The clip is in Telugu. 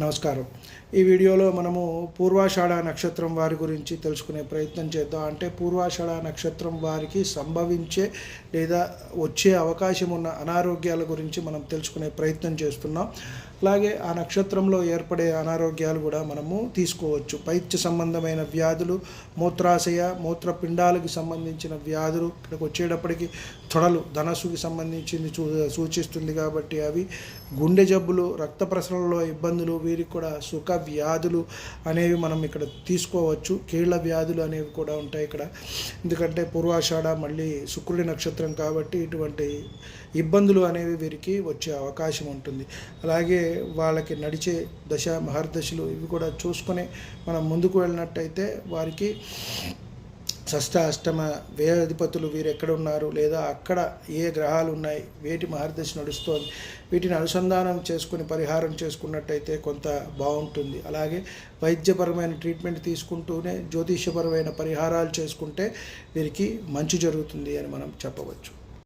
నమస్కారం. ఈ వీడియోలో మనము పూర్వాషాఢ నక్షత్రం వారి గురించి తెలుసుకునే ప్రయత్నం చేద్దాం. అంటే పూర్వాషాఢ నక్షత్రం వారికి సంభవించే లేదా వచ్చే అవకాశం ఉన్న అనారోగ్యాల గురించి మనం తెలుసుకునే ప్రయత్నం చేస్తున్నాం. అలాగే ఆ నక్షత్రంలో ఏర్పడే అనారోగ్యాలు కూడా మనము తీసుకోవచ్చు. పైత్య సంబంధమైన వ్యాధులు మూత్రాశయ మూత్రపిండాలకు సంబంధించిన వ్యాధులు ఇక్కడికి వచ్చేటప్పటికి తొడలు ధనస్సుకి సంబంధించింది చూ సూచిస్తుంది కాబట్టి అవి గుండె జబ్బులు రక్త ప్రసరణలో ఇబ్బందులు వీరికి కూడా సుఖ వ్యాధులు అనేవి మనం ఇక్కడ తీసుకోవచ్చు. కీళ్ళ వ్యాధులు అనేవి కూడా ఉంటాయి ఇక్కడ. ఎందుకంటే పూర్వాషాఢ మళ్ళీ శుక్రుడి నక్షత్రం కాబట్టి ఇటువంటి ఇబ్బందులు అనేవి వీరికి వచ్చే అవకాశం ఉంటుంది. అలాగే వాళ్ళకి నడిచే దశ మహర్దశలు ఇవి కూడా చూసుకొని మనం ముందుకు వెళ్ళినట్టయితే వారికి షష్ట అష్టమ వ్యయాధిపతులు వీరు ఎక్కడ ఉన్నారు? లేదా అక్కడ ఏ గ్రహాలు ఉన్నాయి? వేటి మహర్దశ నడుస్తోంది? వీటిని అనుసంధానం చేసుకుని పరిహారం చేసుకున్నట్టయితే కొంత బాగుంటుంది. అలాగే వైద్యపరమైన ట్రీట్మెంట్ తీసుకుంటూనే జ్యోతిష్యపరమైన పరిహారాలు చేసుకుంటే వీరికి మంచి జరుగుతుంది అని మనం చెప్పవచ్చు.